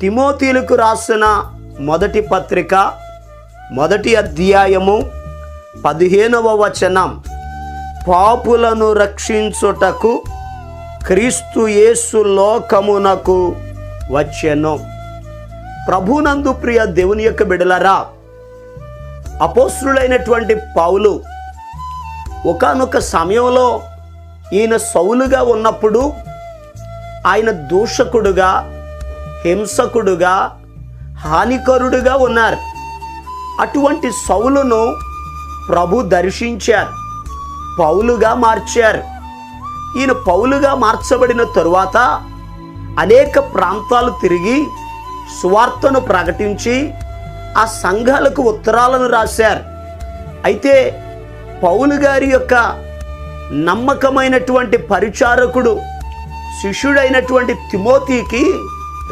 తిమోతీలకు రాసిన మొదటి పత్రిక మొదటి అధ్యాయము పదిహేనవ వచనం. పాపులను రక్షించుటకు క్రీస్తు యేసు లోకమునకు వచ్చెను. ప్రభునందు ప్రియ దేవుని యొక్క బిడలరా అపోస్తుడైనటువంటి పౌలు ఒకానొక సమయంలో ఈయన సౌలుగా ఉన్నప్పుడు ఆయన దూషకుడుగా హింసకుడుగా హానికరుడుగా ఉన్నారు. అటువంటి సౌలును ప్రభు దర్శించారు పౌలుగా మార్చారు. ఈయన పౌలుగా మార్చబడిన తరువాత అనేక ప్రాంతాలు తిరిగి సువార్తను ప్రకటించి ఆ సంఘాలకు ఉత్తరాలను రాశారు. అయితే పౌలు గారి యొక్క నమ్మకమైనటువంటి పరిచారకుడు శిష్యుడైనటువంటి తిమోతికి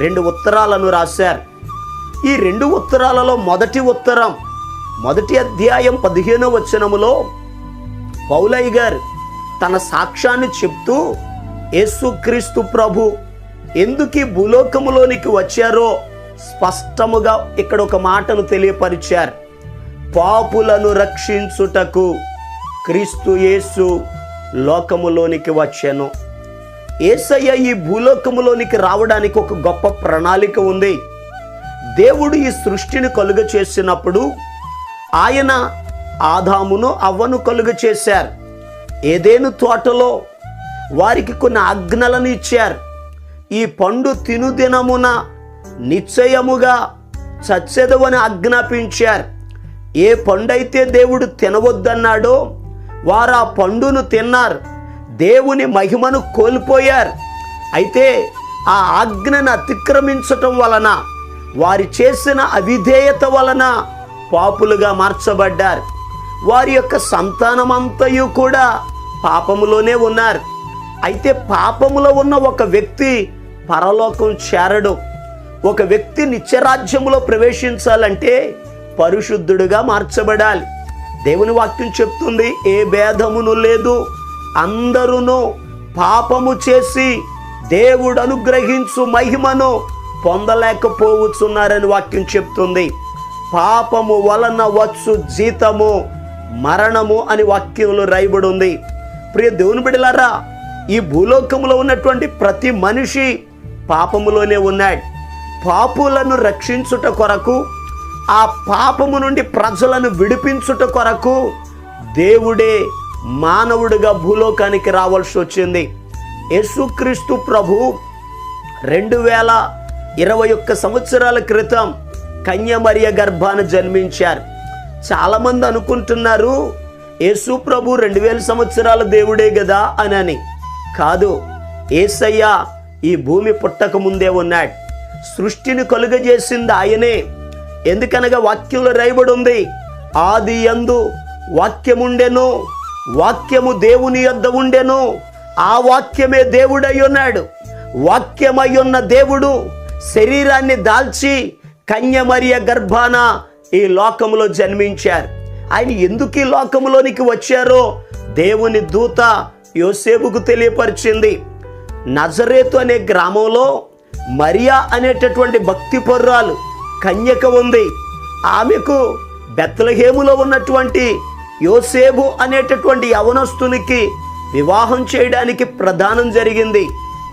రెండు ఉత్తరాలను రాశారు. ఈ రెండు ఉత్తరాలలో మొదటి ఉత్తరం మొదటి అధ్యాయం పదిహేనో వచనములో పౌలయ్య గారు తన సాక్ష్యాన్ని చెప్తూ యేసుక్రీస్తు ప్రభు ఎందుకు భూలోకములోనికి వచ్చారో స్పష్టముగా ఇక్కడ ఒక మాటను తెలియపరిచారు. పాపులను రక్షించుటకు క్రీస్తు యేసు లోకములోనికి వచ్చాను. ఏసయ్య ఈ భూలోకములోనికి రావడానికి ఒక గొప్ప ప్రణాళిక ఉంది. దేవుడు ఈ సృష్టిని కలుగ చేసినప్పుడు ఆయన ఆదామును అవ్వను కలుగ చేశారు. ఏదేను తోటలో వారికి కొన్ని ఆజ్ఞలను ఇచ్చారు. ఈ పండు తినుదినమున నిశ్చయముగా చచ్చెదవని ఆజ్ఞాపించారు. ఏ పండైతే దేవుడు తినవద్దన్నాడో వారు ఆ పండును తిన్నారు. దేవుని మహిమను కోల్పోయారు. అయితే ఆ ఆజ్ఞను అతిక్రమించటం వలన వారి చేసిన అవిధేయత వలన పాపులుగా మార్చబడ్డారు. వారి యొక్క సంతానమంతయు కూడా పాపములోనే ఉన్నారు. అయితే పాపములో ఉన్న ఒక వ్యక్తి పరలోకం చేరడు. ఒక వ్యక్తి నిత్యరాజ్యములో ప్రవేశించాలంటే పరిశుద్ధుడుగా మార్చబడాలి. దేవుని వాక్యం చెప్తుంది ఏ భేదమును లేదు అందరూను పాపము చేసి దేవుడు అనుగ్రహించు మహిమను పొందలేకపోవచ్చున్నారని వాక్యం చెప్తుంది. పాపము వలన వచ్చు జీతము మరణము అని వాక్యంలో రాయబడి ఉంది ప్రియ దేవుని బిడలారా ఈ భూలోకంలో ఉన్నటువంటి ప్రతి మనిషి పాపములోనే ఉన్నాడు. పాపులను రక్షించుట కొరకు ఆ పాపము నుండి ప్రజలను విడిపించుట కొరకు దేవుడే మానవుడిగా భూలోకానికి రావాల్సి వచ్చింది. యేసుక్రీస్తు ప్రభు రెండు వేల ఇరవై ఒక్క సంవత్సరాల క్రితం కన్యమరియ గర్భాన జన్మించారు. చాలామంది అనుకుంటున్నారు యేసు ప్రభు రెండు వేల సంవత్సరాల దేవుడే కదా అని. కాదు ఏసయ్య ఈ భూమి పుట్టక ముందే ఉన్నాడు. సృష్టిని కలుగజేసింది ఆయనే. ఎందుకనగా వాక్యంలో రాయబడి ఉంది ఆది యందు వాక్యముండెను వాక్యము దేవుని యొద్ద ఉండెను. ఆ వాక్యమే దేవుడై ఉన్నాడు వాక్యమై ఉన్న దేవుడు శరీరాన్ని దాల్చి కన్యమరియ గర్భాన ఈ లోకములో జన్మించారు. ఆయన ఎందుకు ఈ లోకంలోనికి వచ్చారో దేవుని దూత యోసేపుకు తెలియపరిచింది. నజరేతు అనే గ్రామంలో మరియా అనేటటువంటి భక్తి పొర్రాలు కన్యక ఉంది. ఆమెకు బెత్తలహేములో ఉన్నటువంటి యోసేబు అనేటటువంటి యవనస్తునికి వివాహం చేయడానికి ప్రధానం జరిగింది.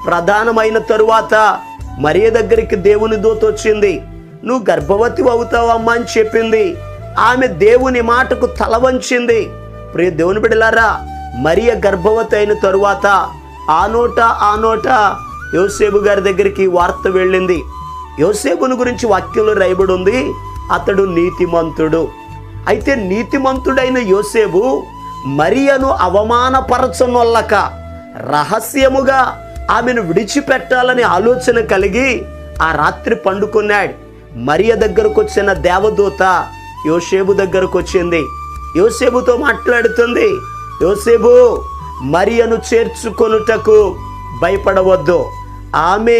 ప్రధానమైన తరువాత మరియ దగ్గరికి దేవుని దూత వచ్చింది. నువ్వు గర్భవతి అవుతావమ్మా అని చెప్పింది. ఆమె దేవుని మాటకు తల వంచింది. ప్రియ దేవుని బిడ్డలారా మరియ గర్భవతి అయిన తరువాత ఆ నోట ఆ నోట యోసేబు గారి దగ్గరికి వార్త వెళ్ళింది. యోసేబుని గురించి వాక్యంలో రాయబడి ఉంది. అతడు నీతిమంతుడు. అయితే నీతిమంతుడైన యోసేపు మరియను అవమానపరచనొల్లక రహస్యముగా ఆమెను విడిచిపెట్టాలని ఆలోచన కలిగి ఆ రాత్రి పండుకున్నాడు. మరియ దగ్గరకు వచ్చిన దేవదూత యోసేపు దగ్గరకు వచ్చింది యోసేపుతో మాట్లాడుతుంది. యోసేపు మరియను చేర్చుకొనుటకు భయపడవద్దు. ఆమె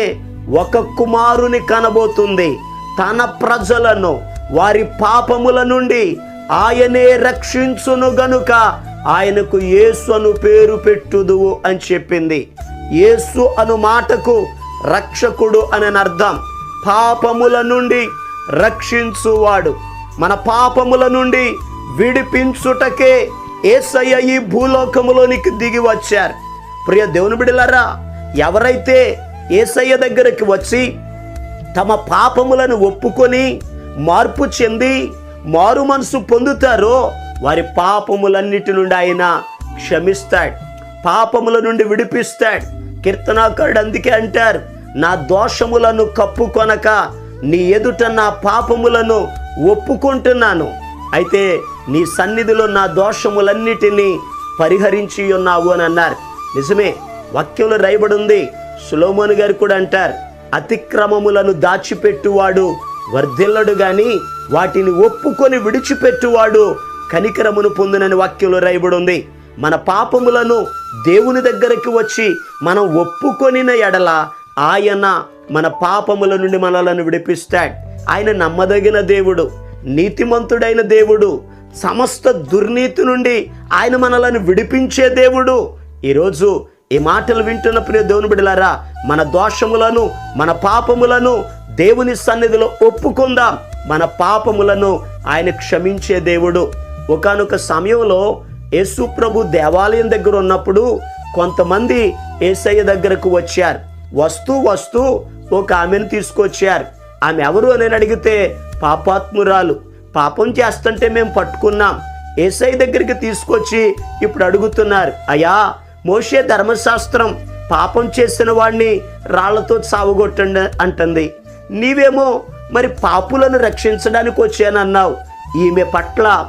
ఒక కుమారుని కనబోతుంది. తన ప్రజలను వారి పాపముల నుండి ఆయనే రక్షించును గనుక ఆయనకు యేసు అను పేరు పెట్టుదువు అని చెప్పింది. యేసు అను మాటకు రక్షకుడు అని అర్థం. పాపముల నుండి రక్షించువాడు. మన పాపముల నుండి విడిపించుటకే ఏసయ్య ఈ భూలోకములోనికి దిగి వచ్చారు. ప్రియ దేవుని బిడలరా ఎవరైతే ఏసయ్య దగ్గరికి వచ్చి తమ పాపములను ఒప్పుకొని మార్పు చెంది మారు మనసు పొందుతారో వారి పాపములన్నిటి నుండి ఆయన క్షమిస్తాడు. పాపముల నుండి విడిపిస్తాడు. కీర్తనాకారుడు అందుకే అంటారు నా దోషములను కప్పుకొనక నీ ఎదుట నా పాపములను ఒప్పుకుంటున్నాను. అయితే నీ సన్నిధిలో నా దోషములన్నిటినీ పరిహరించి ఉన్నావు అని అన్నారు. నిజమే వాక్యంలో రాయబడి ఉంది. గారు కూడా అంటారు అతిక్రమములను దాచిపెట్టువాడు వర్ధిల్లడు కానీ వాటిని ఒప్పుకొని విడిచిపెట్టువాడు కనికరమును పొందునని వాక్యంలో రాయబడి ఉంది మన పాపములను దేవుని దగ్గరికి వచ్చి మనం ఒప్పుకొనిన ఎడల ఆయన మన పాపముల నుండి మనలను విడిపిస్తాడు. ఆయన నమ్మదగిన దేవుడు నీతిమంతుడైన దేవుడు సమస్త దుర్నీతి నుండి ఆయన మనలను విడిపించే దేవుడు. ఈరోజు ఈ మాటలు వింటున్న ప్రియ దేవుని బిడలారా మన దోషములను మన పాపములను దేవుని సన్నిధిలో ఒప్పుకుందాం. మన పాపములను ఆయన క్షమించే దేవుడు. ఒకానొక సమయంలో యేసు ప్రభు దేవాలయం దగ్గర ఉన్నప్పుడు కొంతమంది ఏసయ్య దగ్గరకు వచ్చారు. వస్తూ వస్తూ ఒక ఆమెను తీసుకొచ్చారు. ఆమె ఎవరు అని అడిగితే పాపాత్మురాలు పాపం చేస్తుంటే మేము పట్టుకున్నాం. ఏసై దగ్గరికి తీసుకొచ్చి ఇప్పుడు అడుగుతున్నారు అయ్యా మోషే ధర్మశాస్త్రం పాపం చేసిన వాడిని రాళ్ళతో సావగొట్టండి అంటుంది. నీవేమో మరి పాపులను రక్షించడానికి వచ్చానన్నావు ఈమె పట్ల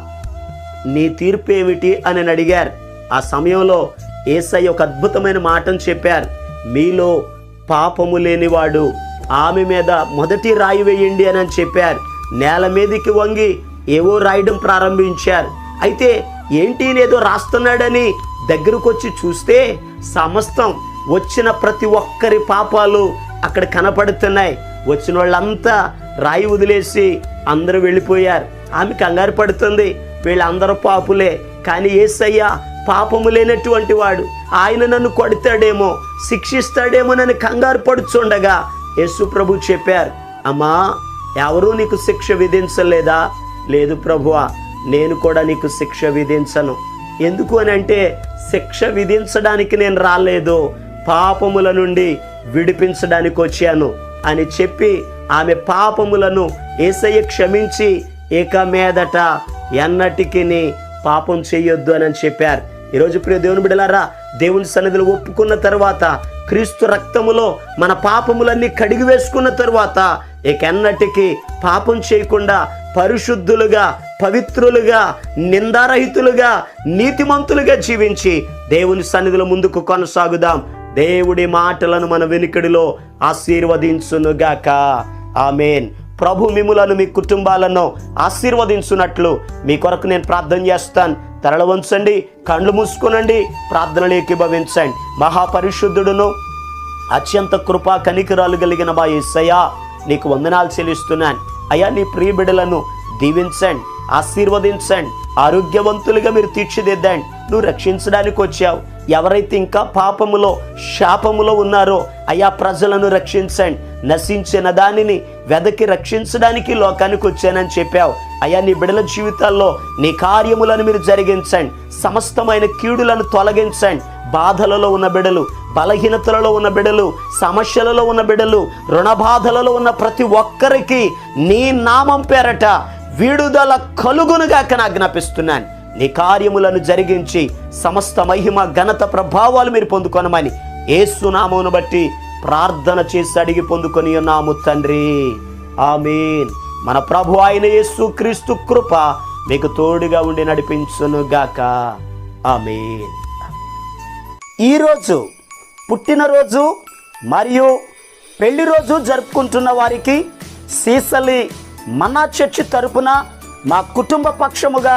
నీ తీర్పు ఏమిటి అని అడిగారు. ఆ సమయంలో ఏసై ఒక అద్భుతమైన మాటను చెప్పారు. మీలో పాపము లేనివాడు ఆమె మీద మొదటి రాయి వేయండి అని అని చెప్పారు. నేల మీదకి వంగి ఏవో రాయడం ప్రారంభించారు. అయితే ఏంటి ఏదో రాస్తున్నాడని దగ్గరకు వచ్చి చూస్తే సమస్తం వచ్చిన ప్రతి ఒక్కరి పాపాలు అక్కడ కనపడుతున్నాయి. వచ్చిన వాళ్ళంతా రాయి వదిలేసి అందరూ వెళ్ళిపోయారు. ఆమె కంగారు పడుతుంది. వీళ్ళందరూ పాపులే. కానీ ఏసయ్య పాపము లేనటువంటి వాడు. ఆయన నన్ను కొడతాడేమో శిక్షిస్తాడేమో నన్ను కంగారు పడుచుండగా యేసు ప్రభు చెప్పారు అమ్మా ఎవరూ నీకు శిక్ష విధించలేదా? లేదు ప్రభువా నేను కూడా నీకు శిక్ష విధించను. ఎందుకు అని అంటే శిక్ష విధించడానికి నేను రాలేదు. పాపముల నుండి విడిపించడానికి వచ్చాను. అని చెప్పి ఆమె పాపములను ఏసయ్య క్షమించి ఇక మీదట ఎన్నటికి పాపం చేయొద్దు అని చెప్పారు. ఈరోజు ప్రియ దేవుని బిడలారా దేవుని సన్నిధిలో ఒప్పుకున్న తర్వాత క్రీస్తు రక్తములో మన పాపములన్నీ కడిగి వేసుకున్న తరువాత ఇక ఎన్నటికి పాపం చేయకుండా పరిశుద్ధులుగా పవిత్రులుగా నిందారహితులుగా నీతిమంతులుగా జీవించి దేవుని సన్నిధిలో ముందుకు కొనసాగుదాం. దేవుడి మాటలను మన వెనుకడిలో ఆశీర్వదించునుగాక. ఆమెన్. ప్రభు మిములను మీ కుటుంబాలను ఆశీర్వదించున్నట్లు మీ కొరకు నేను ప్రార్థన చేస్తాను. తరల వంచండి కండ్లు మూసుకునండి ప్రార్థనలు ఏకీభవించండి మహాపరిశుద్ధుడును అత్యంత కృపా కనికరాలు కలిగిన మా యేసయ్యా నీకు వందనాలు చెల్లిస్తున్నాను. అయ్యా నీ ప్రియ దీవించండి ఆశీర్వదించండి ఆరోగ్యవంతులుగా మీరు తీర్చిదిద్దండి. నువ్వు రక్షించడానికి వచ్చావు. ఎవరైతే ఇంకా పాపములో శాపములో ఉన్నారో అయా ప్రజలను రక్షించండి. నశించిన దానిని వెదకి రక్షించడానికి లోకానికి వచ్చానని చెప్పావు. అయ్యా నీ బిడల జీవితాల్లో నీ కార్యములను మీరు జరిగించండి. సమస్తమైన కీడులను తొలగించండి. బాధలలో ఉన్న బిడలు బలహీనతలలో ఉన్న బిడలు సమస్యలలో ఉన్న బిడలు రుణ బాధలలో ఉన్న ప్రతి ఒక్కరికి నీ నామం పేరట విడుదల కలుగునుగాక ఆజ్ఞాపిస్తున్నాను. నీ కార్యములను జరిగించి సమస్త మహిమ ఘనత ప్రభావాలు మీరు పొందుకొనమని ఏసునామమును బట్టి ప్రార్థన చేసి అడిగి పొందుకొని ఉన్నాము తండ్రి. ఆమీన్. మన ప్రభు ఆయన యేసు క్రీస్తు కృప మీకు తోడుగా ఉండి నడిపించును గాక. ఆమీన్. ఈరోజు పుట్టినరోజు మరియు పెళ్ళి రోజు జరుపుకుంటున్న వారికి సీసలి మన చర్చి తరపున మా కుటుంబ పక్షముగా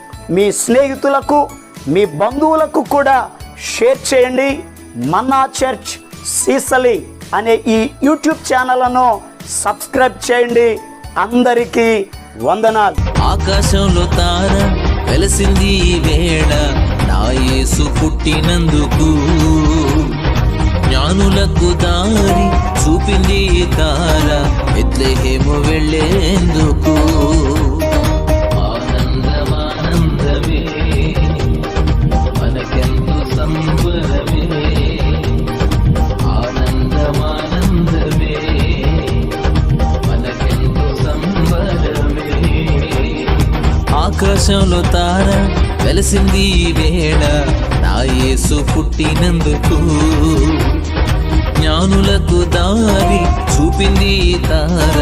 మీ స్నేహితులకు మీ బంధువులకు కూడా షేర్ చేయండి. మన్నా చర్చ్ సీసలి అనే ఈ యూట్యూబ్ ఛానల్ను సబ్స్క్రైబ్ చేయండి. అందరికీ వందనాలు. ఆకాశంలో తార వెలసింది వేళ నా యేసు పుట్టినందుకు. జ్ఞానులకు దారి చూపింది తార ఎత్లెహేము వెళ్ళేందుకు. ఆకాశంలో తార వెలసింది ఈ వేళ. నా యేసు పుట్టినందుకు జ్ఞానులకు దారి చూపింది ఈ తార.